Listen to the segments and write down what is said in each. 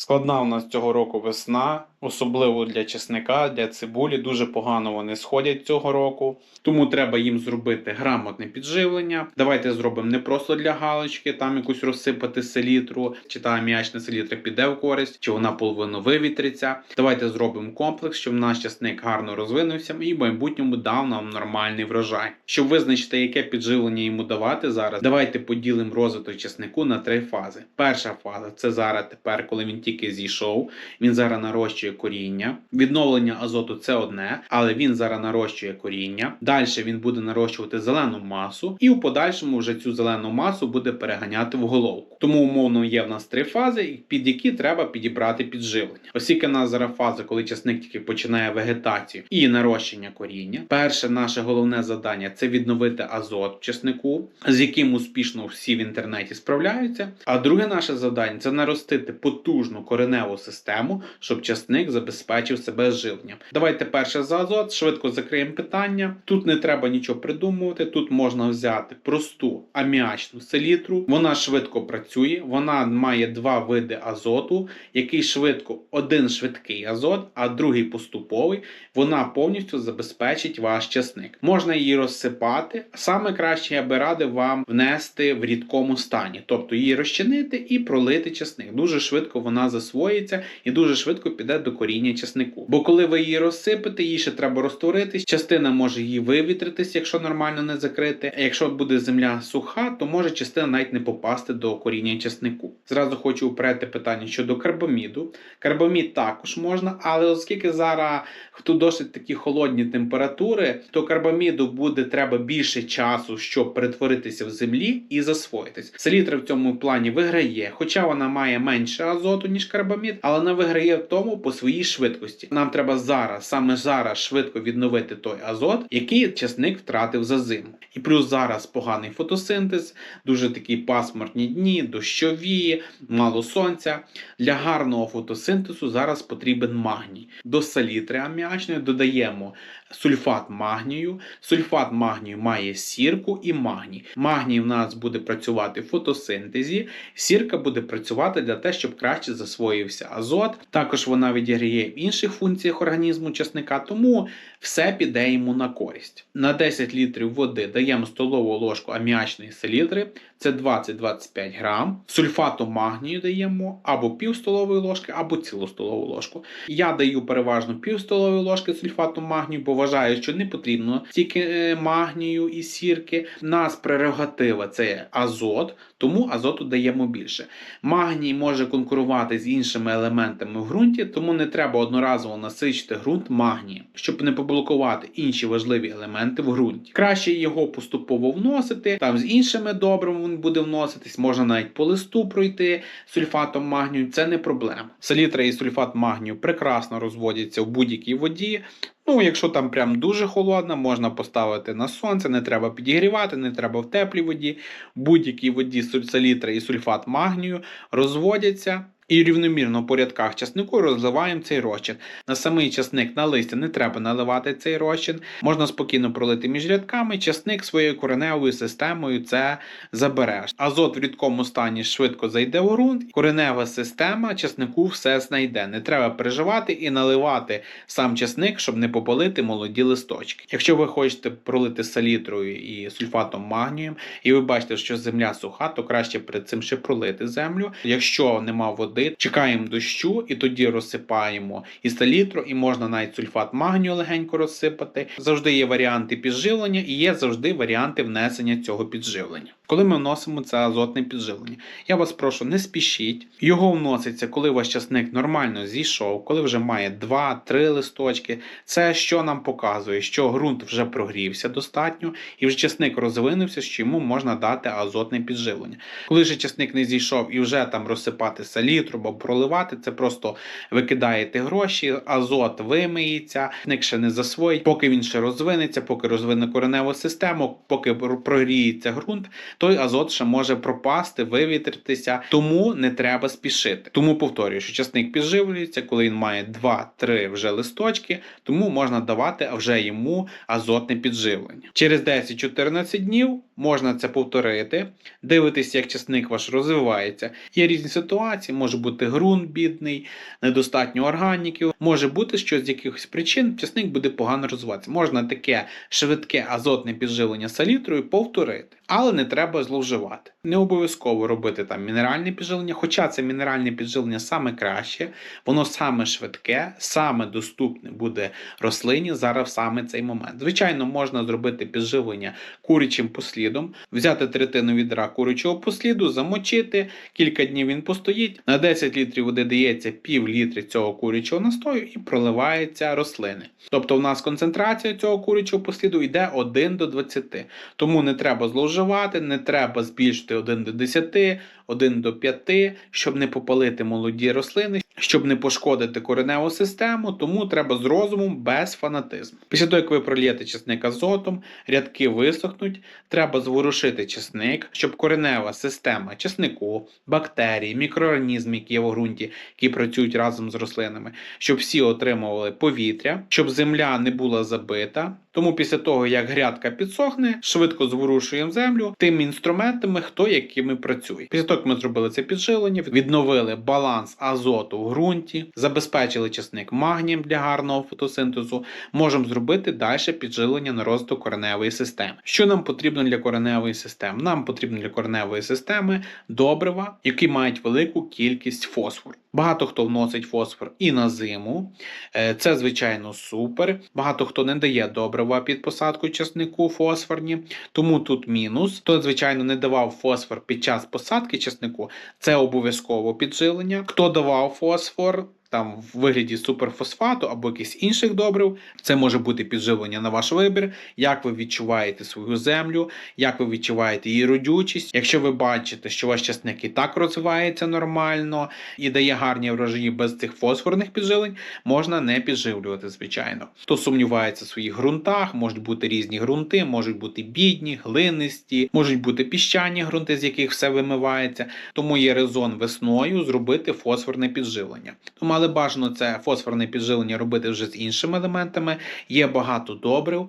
Складна у нас цього року весна, особливо для чесника, для цибулі. Дуже погано вони сходять цього року. Тому треба їм зробити грамотне підживлення. Давайте зробимо не просто для галочки, там якусь розсипати селітру, чи та аміачна селітра піде в користь, чи вона половину вивітриться. Давайте зробимо комплекс, щоб наш чесник гарно розвинувся і в майбутньому дав нам нормальний врожай. Щоб визначити, яке підживлення йому давати зараз, давайте поділимо розвиток чеснику на три фази. Перша фаза це зараз тепер, коли він тільки зійшов. Він зараз нарощує коріння. Відновлення азоту це одне, але він зараз нарощує коріння. Далі він буде нарощувати зелену масу, і у подальшому вже цю зелену масу буде переганяти в головку. Тому умовно є в нас три фази, під які треба підібрати підживлення. Оскільки в нас зараз фаза, коли часник тільки починає вегетацію і нарощення коріння. Перше наше головне завдання це відновити азот в часнику, з яким успішно всі в інтернеті справляються. А друге наше завдання це наростити потужну кореневу систему, щоб часник забезпечив себе живленням. Давайте перше за азот, швидко закриємо питання. Тут не треба нічого придумувати. Тут можна взяти просту аміачну селітру. Вона швидко працює, вона має два види азоту, який швидко один швидкий азот, а другий поступовий. Вона повністю забезпечить ваш часник. Можна її розсипати. Саме краще я би радив вам внести в рідкому стані, тобто її розчинити і пролити часник. Дуже швидко вона засвоїться і дуже швидко піде до коріння часнику. Бо коли ви її розсипете, її ще треба розтворитись. Частина може її вивітритись, якщо нормально не закрити. А якщо буде земля суха, то може частина навіть не попасти до коріння часнику. Зразу хочу упередити питання щодо карбаміду. Карбамід також можна, але оскільки зараз тут досить такі холодні температури, то карбаміду буде треба більше часу, щоб перетворитися в землі і засвоїтись. Селітра в цьому плані виграє, хоча вона має менше азоту, ніж карбамід, але вона виграє в тому по своїй швидкості. Нам треба зараз, саме зараз, швидко відновити той азот, який часник втратив за зиму. І плюс зараз поганий фотосинтез, дуже такі пасмурні дні, дощові, мало сонця. Для гарного фотосинтезу зараз потрібен магній. До салітри аміачної додаємо сульфат магнію. Сульфат магнію має сірку і магній. Магній в нас буде працювати в фотосинтезі, сірка буде працювати для того, щоб краще засвоївся азот. Також вона відіграє в інших функціях організму часника, тому все піде йому на користь. На 10 літрів води даємо столову ложку аміачної селітри, це 20-25 грам. Сульфату магнію даємо або пів столової ложки, або цілу столову ложку. Я даю переважно пів столової ложки сульфату магнію, бо вважаю, що не потрібно тільки е, магнію і сірки. Нас прерогатива це азот, тому азоту даємо більше. Магній може конкурувати з іншими елементами в ґрунті, тому не треба одноразово насичити ґрунт магнієм, щоб не поблокувати інші важливі елементи в ґрунті. Краще його поступово вносити, там з іншими добрими він буде вноситись, можна навіть по листу пройти сульфатом магнію, це не проблема. Селітра і сульфат магнію прекрасно розводяться в будь-якій воді. Ну, якщо там прям дуже холодно, можна поставити на сонце, не треба підігрівати, не треба в теплій воді. Будь-якій воді сульсалітра і сульфат магнію розводяться. І рівномірно по рядках часнику розливаємо цей розчин. На самий часник на листя не треба наливати цей розчин. Можна спокійно пролити між рядками. Часник своєю кореневою системою це забере. Азот в рідкому стані швидко зайде в ґрунт. Коренева система часнику все знайде. Не треба переживати і наливати сам часник, щоб не попалити молоді листочки. Якщо ви хочете пролити салітрою і сульфатом магнієм, і ви бачите, що земля суха, то краще перед цим ще пролити землю. Якщо нема води, чекаємо дощу і тоді розсипаємо і салітру, і можна навіть сульфат магнію легенько розсипати. Завжди є варіанти підживлення і є завжди варіанти внесення цього підживлення. Коли ми вносимо це азотне підживлення, я вас прошу, не спішіть. Його вноситься, коли ваш часник нормально зійшов, коли вже має 2-3 листочки. Це що нам показує, що ґрунт вже прогрівся достатньо, і вже часник розвинувся, що йому можна дати азотне підживлення. Коли же часник не зійшов і вже там розсипати салітру або проливати, це просто викидаєте гроші, азот вимиється, часник ще не засвоїть, поки він ще розвинеться, поки розвине кореневу систему, поки прогріється ґрунт. Той азот ще може пропасти, вивітритися, тому не треба спішити. Тому повторюю, що часник підживлюється, коли він має 2-3 вже листочки, тому можна давати вже йому азотне підживлення. Через 10-14 днів можна це повторити, дивитися, як часник ваш розвивається. Є різні ситуації, може бути ґрунт бідний, недостатньо органіків, може бути, що з якихось причин часник буде погано розвиватися. Можна таке швидке азотне підживлення салітрою повторити, але не треба зловживати. Не обов'язково робити там мінеральне підживлення, хоча це мінеральне підживлення саме краще, воно саме швидке, саме доступне буде рослині зараз саме цей момент. Звичайно, можна зробити підживлення курячим послідом, взяти третину відра курячого посліду, замочити, кілька днів він постоїть. На 10 літрів води дається пів літри цього курячого настою і проливається рослини. Тобто, в нас концентрація цього курячого посліду йде 1 до 20. Тому не треба зловживати, не треба збільшити 1 до 10, 1 до 5, щоб не попалити молоді рослини, щоб не пошкодити кореневу систему, тому треба з розумом без фанатизму. Після того, як ви прольєте чесник азотом, рядки висохнуть, треба зворушити чесник, щоб коренева система чеснику, бактерії, мікроорганізми, які є в ґрунті, які працюють разом з рослинами, щоб всі отримували повітря, щоб земля не була забита. Тому після того, як грядка підсохне, швидко зворушуємо землю тими інструментами, хто якими працює. Після того, як ми зробили це підживлення, відновили баланс азоту в ґрунті, забезпечили часник магнієм для гарного фотосинтезу, можемо зробити далі підживлення на розвиток кореневої системи. Що нам потрібно для кореневої системи? Нам потрібно для кореневої системи добрива, які мають велику кількість фосфору. Багато хто вносить фосфор і на зиму. Е, Це, звичайно, супер. Багато хто не дає добрива під посадку часнику фосфорні, тому тут мінус. Хто, звичайно, не давав фосфор під час посадки часнику, це обов'язково підживлення. Хто давав фосфор, там в вигляді суперфосфату або якихось інших добрив. Це може бути підживлення на ваш вибір, як ви відчуваєте свою землю, як ви відчуваєте її родючість. Якщо ви бачите, що ваш часник і так розвивається нормально і дає гарні врожаї без цих фосфорних підживлень, можна не підживлювати, звичайно. Хто сумнівається в своїх ґрунтах, можуть бути різні ґрунти, можуть бути бідні, глинисті, можуть бути піщані ґрунти, з яких все вимивається. Тому є резон весною зробити фосфорне підживлення. Тому але бажано це фосфорне підживлення робити вже з іншими елементами. Є багато добрив,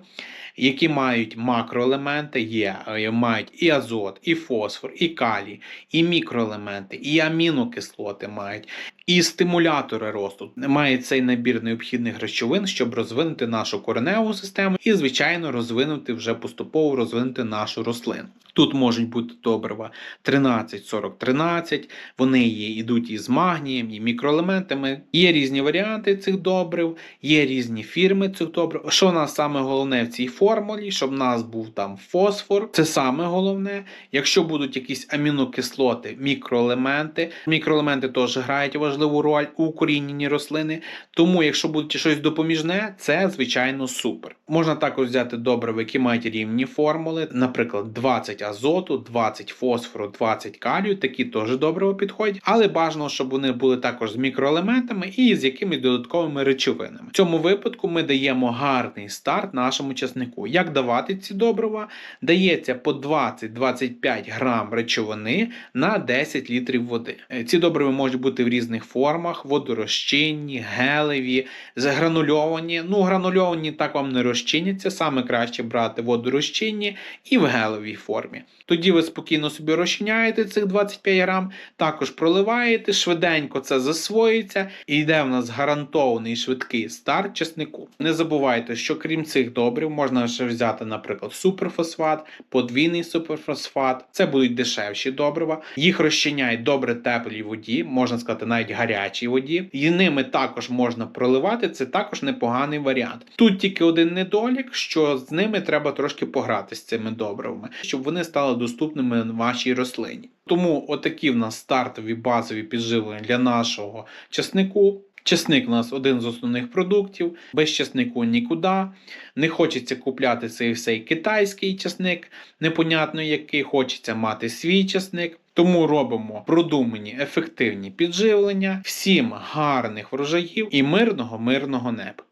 які мають макроелементи, є, е, мають і азот, і фосфор, і калій, і мікроелементи, і амінокислоти мають, і стимулятори росту. Має цей набір необхідних речовин, щоб розвинути нашу кореневу систему і, звичайно, розвинути вже поступово розвинути нашу рослину. Тут можуть бути добрива 13-40-13, вони є, йдуть із магнієм, і мікроелементами. Є різні варіанти цих добрив, є різні фірми цих добрив. Що у нас саме головне в цій формулі, щоб в нас був там фосфор, це саме головне. Якщо будуть якісь амінокислоти, мікроелементи, мікроелементи теж грають важливу роль у корінні рослини. Тому, якщо буде щось допоміжне, це звичайно супер. Можна також взяти добрива, які мають рівні формули, наприклад, 20 азоту, 20 фосфору, 20 калію, такі теж добриво підходять, але бажано, щоб вони були також з мікроелементами і з якимись додатковими речовинами. В цьому випадку ми даємо гарний старт нашому часнику. Як давати ці добрива? Дається по 20-25 грам речовини на 10 літрів води. Е, Ці добрива можуть бути в різних формах: водорозчинні, гелеві, загранульовані. Ну, гранульовані так вам не розчиняться, саме краще брати водорозчинні і в гелевій формі. Тоді ви спокійно собі розчиняєте цих 25 грам, також проливаєте, швиденько це засвоїться і йде в нас гарантований швидкий старт чеснику. Не забувайте, що крім цих добрив можна ще взяти, наприклад, суперфосфат, подвійний суперфосфат. Це будуть дешевші добрива. Їх розчиняють добре теплій воді, можна сказати, навіть гарячій воді. І ними також можна проливати. Це також непоганий варіант. Тут тільки один недолік, що з ними треба трошки пограти з цими добривами, щоб вони стали доступними вашій рослині. Тому отакі в нас стартові базові підживлення для нашого часнику. Часник у нас один з основних продуктів, без часнику нікуди. Не хочеться купляти цей всей китайський часник, непонятно який, хочеться мати свій часник. Тому робимо продумані ефективні підживлення, всім гарних врожаїв і мирного мирного неба.